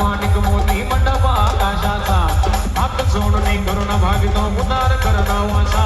माणिक मोती मंडप आकाशाचा हात सोडणे करुणा भावितो उतार करणावासा